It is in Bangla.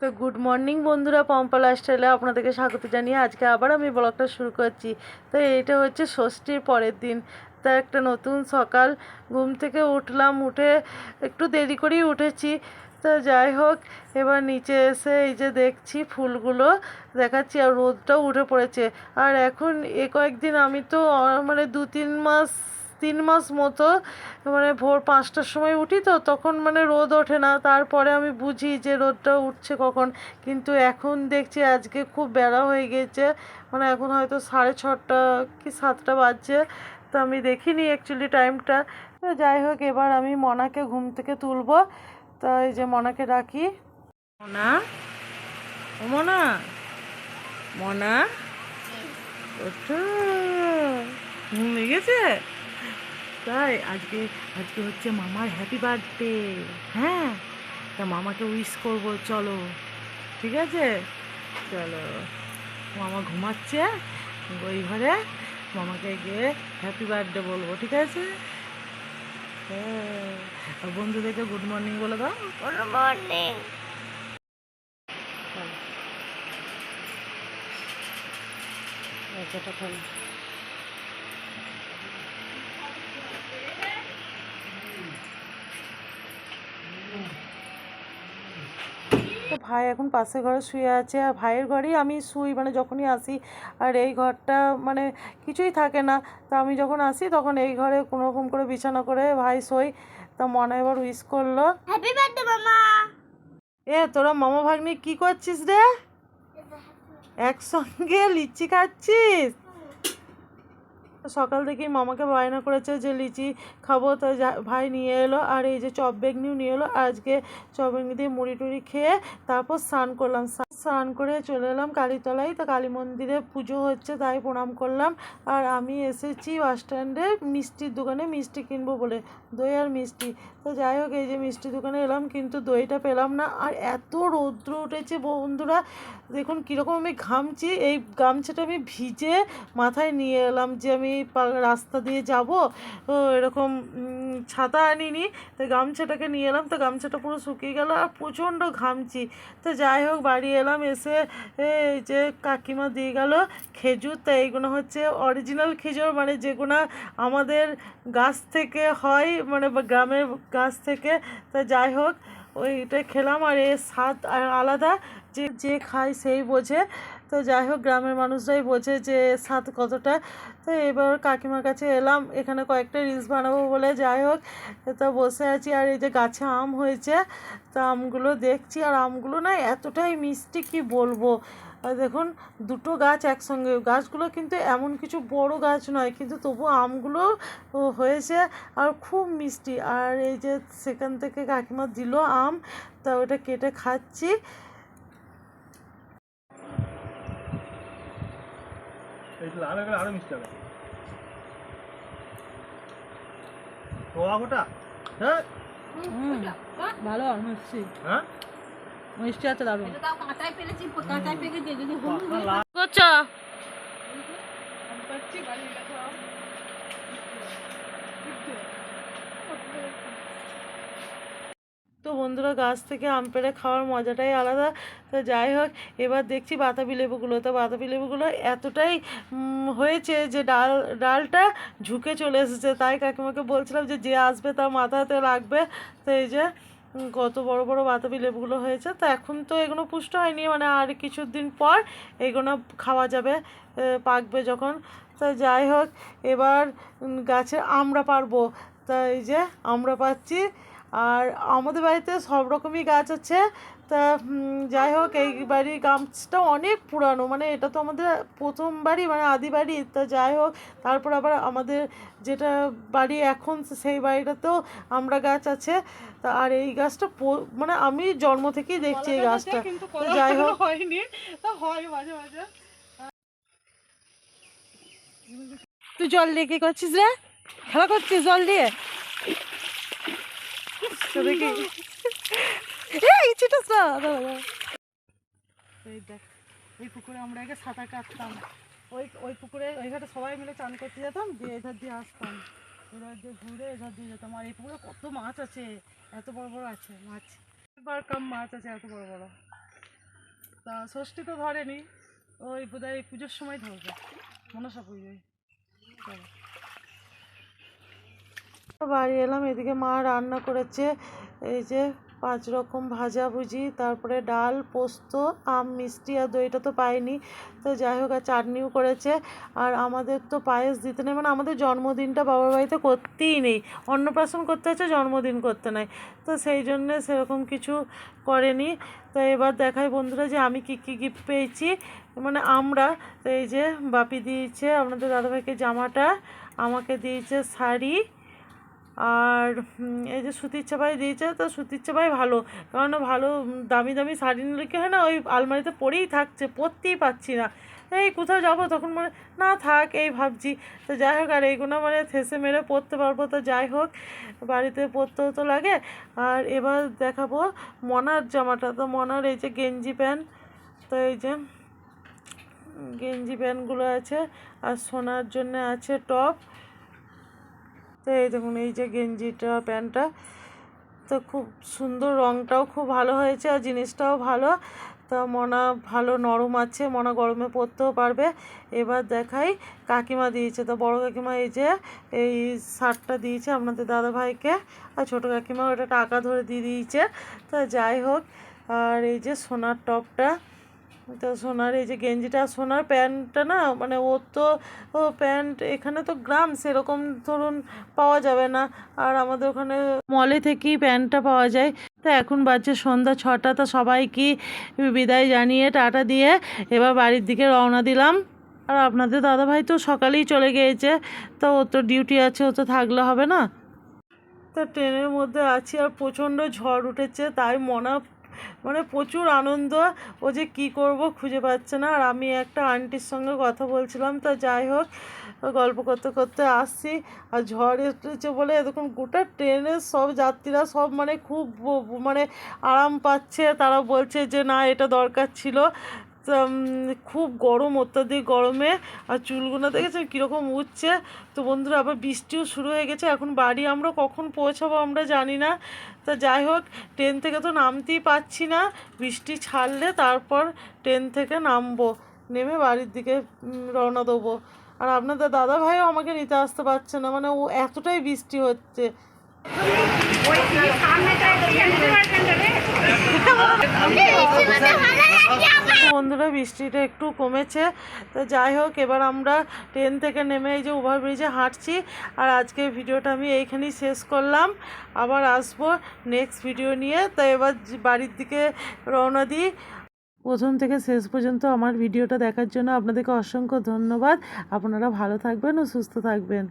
তো গুড মর্নিং বন্ধুরা পম্পা লাইফস্টাইলে আপনাদেরকে স্বাগত জানিয়ে আজকে আবার আমি ব্লগটা শুরু করছি। তো এটা হচ্ছে ষষ্ঠীর পরের দিন। তা একটা নতুন সকাল, ঘুম থেকে উঠলাম, উঠে একটু দেরি করেই উঠেছি। তো যাই হোক, এবার নিচে এসে এই যে দেখছি ফুলগুলো, দেখাচ্ছি আর রোদটাও উঠে পড়েছে। আর এখন এ কয়েকদিন আমি তো মানে দু তিন মাস তিন মাস মতো মানে ভোর পাঁচটার সময় উঠি তো তখন মানে রোদ ওঠে না। তারপরে আমি বুঝি যে রোদটা উঠছে কখন। কিন্তু এখন দেখছি আজকে খুব বেড়া হয়ে গেছে। মানে এখন হয়তো সাড়ে ছটা কি সাতটা বাজছে। তো আমি দেখিনি অ্যাকচুয়ালি টাইমটা তো যাই হোক এবার আমি মনাকে ঘুম থেকে তুলবো। তা এই যে মনাকে ডাকি। মনা? ও মনা? মনা? ওঠো। ঘুম লেগেছে? তাই আজকে আজকে হচ্ছে মামার হ্যাপি বার্থডে হ্যাঁ তা মামাকে উইশ করব চলো। ঠিক আছে? চলো। মামা ঘুমাচ্ছে ওই ঘরে মামাকে গিয়ে হ্যাপি বার্থডে বলব ঠিক আছে? হ্যাঁ। আর বন্ধুদেরকে গুড মর্নিং বলে দাও। গুড মর্নিং একটা ভাই এখন পাশের ঘরে শুয়ে আছে আর ভাইয়ের ঘরেই আমি শুই। মানে যখনই আসি আর এই ঘরটা মানে কিছুই থাকে না। তো আমি যখন আসি তখন এই ঘরে কোনো রকম করে বিছানা করে ভাই শোই তা মনে এবার উইশ করল। হ্যাপি বার্থডে মামা! এ তোরা মামা ভাগ্নি কি করছিস রে? একসঙ্গে লিচি খাচ্ছিস? সকাল থেকেই মামাকে বায়না করেছে যে, লিচি খাব। তো ভাই নিয়ে এলো আর এই যে চপ বেগনিও নিয়ে এলো। আজকে চপ বেগনি দিয়ে মুড়ি টুড়ি খেয়ে তারপর স্নান করলাম। স্নান করে চলে এলাম কালীতলায়। তো কালী মন্দিরে পুজো হচ্ছে, তাই প্রণাম করলাম। আর আমি এসেছি বাস স্ট্যান্ডে মিষ্টির দোকানে মিষ্টি কিনবো বলে, দই আর মিষ্টি। তো যাই হোক, এই যে মিষ্টি দোকানে এলাম, কিন্তু দইটা পেলাম না। আর এত রৌদ্র উঠেছে বন্ধুরা, দেখুন কীরকম আমি ঘামছি। এই গামছাটা আমি ভিজে মাথায় নিয়ে এলাম যে, আমি পা- রাস্তা দিয়ে যাব। এরকম ছাতা আনিনি, তো গামছাটাকে নিয়ে এলাম, তো গামছাটা পুরো শুকিয়ে গেল আর প্রচণ্ড ঘামছি তো যাই হোক, বাড়ি এলাম, এসে এই যে কাকিমা দিয়ে গেল খেজুর, তো এইগুলো হচ্ছে অরিজিনাল খেজুর মানে যেগুলো আমাদের গাছ থেকে হয় মানে গ্রামের গাছ থেকে। তা যাই হোক, ওইটা খেলাম, আর এর স্বাদ আর আলাদা, যে যে খায় সেই বোঝে। তো যাই হোক, গ্রামের মানুষরাই বোঝে যে স্বাদ কতটা। তো এবার কাকিমার কাছে এলাম, এখানে কয়েকটা রিলস বানাবো বলে। যাই হোক, তো বসে আছি আর এই যে গাছে আম হয়েছে, তা আমগুলো দেখছি। আর আমগুলো না এতটাই মিষ্টি, কি বলব? আর দেখুন, দুটো গাছ একসঙ্গে। গাছগুলো কিন্তু এমন কিছু বড় গাছ নয়, কিন্তু তবু আমগুলো হয়েছে আর খুব মিষ্টি। আর এই যে সেখান থেকে কাকিমা দিল আম, তা ওটা কেটে খাচ্ছি এই তো আরও গেলে আরও মিষ্টি হবে। তোয়া গোটা হ্যাঁ? ভালো মিষ্টি। হ্যাঁ? মিষ্টি আছে হলুদ হয়ে করছ? তো বন্ধুরা, গাছ থেকে আম পেড়ে খাওয়ার মজাটাই আলাদা। তো যাই হোক, এবার দেখছি বাতাবি লেবুগুলো। তো বাতাবি লেবুগুলো এতটাই হয়েছে যে ডাল, ডালটা ঝুঁকে চলে এসেছে। তাই কাকিমাকে বলছিলাম যে যে আসবে তার মাথাতে লাগবে। তো এই যে কত বড় বড় বাতাবি লেবুগুলো হয়েছে। তো এখন তো এগুলো পুষ্ট হয়নি মানে আর কিছুদিন পর এগুলো খাওয়া যাবে পাকবে যখন। তো যাই হোক, এবার গাছে আমরা পারব। তা এই যে, আমরা পাচ্ছি আর আমাদের বাড়িতে সব রকমই গাছ আছে। তা যাই হোক এই বাড়ির গাছটা অনেক পুরানো মানে এটা তো আমাদের প্রথম বাড়ি মানে আদি বাড়ি। তা যাই হোক তারপর আবার আমাদের যেটা বাড়ি এখন সেই বাড়িটাতেও আমরা গাছ আছে। তা আর এই গাছটা মানে আমি জন্ম থেকেই দেখছি এই গাছটা। যাই হোক। হয়নি। হয় মাঝে মাঝে। তুই জল দিয়ে কি করছিস রে? খেলা করছিস জল দিয়ে? দেখি। এই না দাঁড়া। এই দেখ এই পুকুরে আমরা আগে সাঁতার কাটতাম। ওই ওই পুকুরে ওই ঘাটে সবাই মিলে চান করতে যেতাম দিয়ে এধার দিয়ে আসতাম। এধার দিয়ে ঘুরে এধার দিয়ে যেতাম। আর এই পুকুরে কত মাছ আছে এত বড় বড় আছে মাছ। বার কাম মাছ আছে এত বড় বড়। তা ষষ্ঠী তো ধরেনি ওই বোধহয় পুজোর সময় ধরবে মনসা পুজোয়। চলো। বাড়ি এলাম, এদিকে মা রান্না করেছে। এই যে পাঁচ রকম ভাজাভুজি তারপরে ডাল, পোস্ত, আম, মিষ্টি আর দইটা তো পাইনি। তো যাই হোক, আর চাটনিও করেছে। আর আমাদের তো পায়েস দিতে নেই মানে আমাদের জন্মদিনটা বাবার বাড়িতে করতেই নেই। অন্নপ্রাশন করতে আছে জন্মদিন করতে নাই। তো সেই জন্যে সেরকম কিছু করেনি। তো এবার দেখাই বন্ধুরা যে আমি কি কি গিফট পেয়েছি। মানে আমরা, তো এই যে বাপি দিয়েছে আপনাদের দাদাভাইকে জামাটা, আমাকে দিয়েছে শাড়ি আর এই যে সুতির চাপাই দিয়েছে, তো সুতির চাপাই ভালো। কারণ ভালো দামি দামি শাড়ি নিলে কি হয় না, ওই আলমারিতে পরেই থাকছে, পরতেই পাচ্ছি না। এই কোথাও যাব তখন মানে না থাক, এই ভাবছি। তো যাই হোক, আর এইগুলো মানে থেসে মেরে পরতে পারব, তো যাই হোক, বাড়িতে পরতেও তো লাগে। আর এবার দেখাবো মনার জামাটা। তো মনার এই যে গেঞ্জি প্যান্ট, তো এই যে গেঞ্জি প্যান্টগুলো আছে, আর সোনার জন্য আছে টপ। এই দেখুন, এই যে গেঞ্জিটা, প্যান্টটা, তো খুব সুন্দর রঙটাও খুব ভালো হয়েছে আর জিনিসটাও ভালো। তো মনা ভালো নরম আছে, মনা গরমে পরতেও পারবে। এবার দেখাই কাকিমা দিয়েছে। তো বড় কাকিমা এই যে, এই শার্টটা দিয়েছে আপনাদের দাদা ভাইকে আর ছোটো কাকিমা ওটা টাকা ধরে দিয়ে দিয়েছে। তো যাই হোক, আর এই যে সোনার টপটা তো সোনার, এই যে গেঞ্জিটা, সোনার প্যান্টটা না মানে ওর তো, ও প্যান্ট এখানে তো গ্রাম, সেরকম ধরুন পাওয়া যাবে না। আর আমাদের ওখানে মলে থেকেই প্যান্টটা পাওয়া যায়। তো এখন বাজছে সন্ধ্যা ছটা, তো সবাইকে বিদায় জানিয়ে টাটা দিয়ে এবার বাড়ির দিকে রওনা দিলাম। আর আপনাদের দাদাভাই তো সকালেই চলে গিয়েছে, তো ওর তো ডিউটি আছে, ও তো থাকলে হবে না। তো ট্রেনের মধ্যে আছি আর প্রচণ্ড ঝড় উঠেছে, তাই মনা মানে প্রচুর আনন্দ, ও যে কি করব খুঁজে পাচ্ছে না। আর আমি একটা আন্টির সঙ্গে কথা বলছিলাম, তা যাই হোক, গল্প করতে করতে আসছি। আর ঝড় এসেছে বলে এরকম গোটা ট্রেনের সব যাত্রীরা সব মানে খুব মানে আরাম পাচ্ছে। তারা বলছে যে, না, এটা দরকার ছিল। খুব গরম, অত্যাধিক গরমে, আর চুলগুলো দেখেছেন কীরকম উঠছে। তো বন্ধুরা, আবার বৃষ্টিও শুরু হয়ে গেছে, এখন বাড়ি আমরা কখন পৌঁছাবো আমরা জানি না। তা যাই হোক, ট্রেন থেকে তো নামতেই পাচ্ছি না। বৃষ্টি ছাড়লে তারপর ট্রেন থেকে নামবো, নেমে বাড়ির দিকে রওনা দেবো। আর আপনাদের দাদা ভাইও আমাকে নিতে আসতে পারছে না মানে ও এতটাই বৃষ্টি হচ্ছে। বন্ধুরা, বৃষ্টিটা একটু কমেছে। তো যাই হোক, এবার আমরা ট্রেন থেকে নেমে এই যে ওভারব্রিজে হাঁটছি। আর আজকে ভিডিওটা আমি এইখানেই শেষ করলাম। আবার আসব নেক্সট ভিডিও নিয়ে। তো এবার বাড়ির দিকে রওনা দিই। প্রথম থেকে শেষ পর্যন্ত আমার ভিডিওটা দেখার জন্য আপনাদেরকে অসংখ্য ধন্যবাদ। আপনারা ভালো থাকবেন ও সুস্থ থাকবেন।